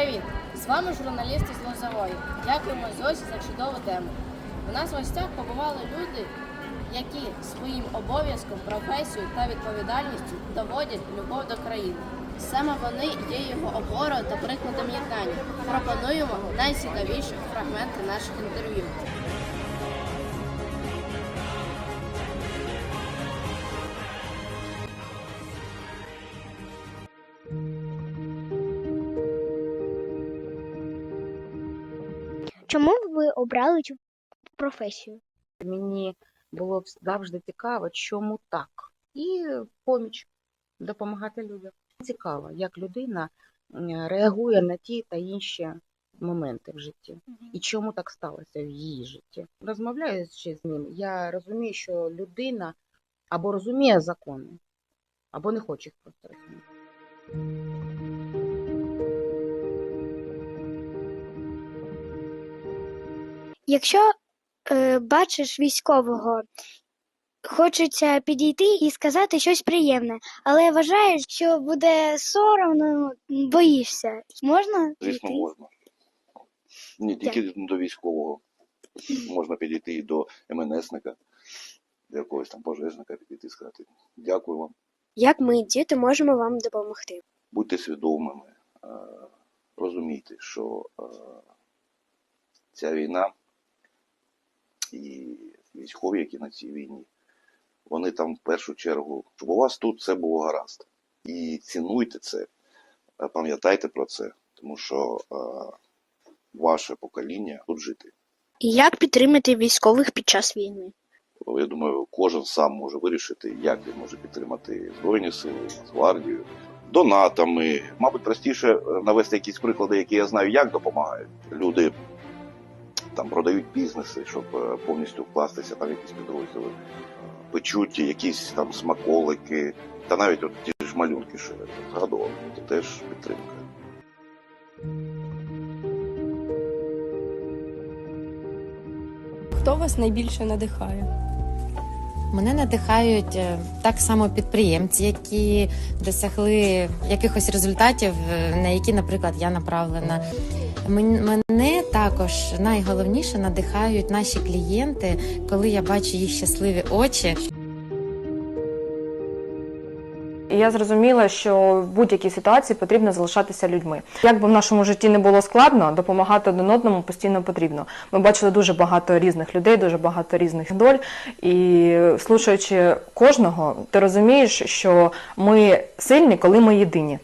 Привіт! З вами журналісти з Лозової. Дякуємо Зосі за чудову тему. У нас в гостях побували люди, які своїм обов'язком, професією та відповідальністю доводять любов до країни. Саме вони є його опорою та прикладом єднання. Пропонуємо найцікавіші фрагменти наших інтерв'ю. Чому ви обрали цю професію? Мені було завжди цікаво, чому так. І поміч допомагати людям. Цікаво, як людина реагує на ті та інші моменти в житті. І чому так сталося в її житті. Розмовляючи з ним, я розумію, що людина або розуміє закони, або не хоче їх просто розуміти. Якщо е, бачиш військового, хочеться підійти і сказати щось приємне, але вважаєш, що буде соромно, боїшся. Можна Звісно, підійти? можна. Не тільки до військового. Можна підійти і до МНСника, до якогось там пожежника підійти і сказати дякую вам. Як ми, діти, можемо вам допомогти? Будьте свідомими, е, розумійте, що е, ця війна і військові, які на цій війні, вони там в першу чергу, щоб у вас тут все було гаразд. І цінуйте це, е, пам'ятайте про це, тому що е, ваше покоління тут жити. І як підтримати військових під час війни? Я думаю, кожен сам може вирішити, як він може підтримати Збройні Сили, Нацгвардію, донатами. Мабуть, простіше е, навести якісь приклади, які я знаю, як допомагають. Люди там продають бізнеси, щоб е, повністю вкластися там якісь підрозділи, печуть якісь там смаколики, та навіть от ті ж малюнки, що я згадував, це теж підтримка. Хто вас найбільше надихає? Мене надихають е, так само підприємці, які досягли якихось результатів, е, на які, наприклад, я направлена. Мен- Мене також найголовніше надихають наші клієнти, коли я бачу їх щасливі очі. Я зрозуміла, що в будь-якій ситуації потрібно залишатися людьми. Як би в нашому житті не було складно, допомагати один одному постійно потрібно. Ми бачили дуже багато різних людей, дуже багато різних доль. І слухаючи кожного, ти розумієш, що ми сильні, коли ми єдині.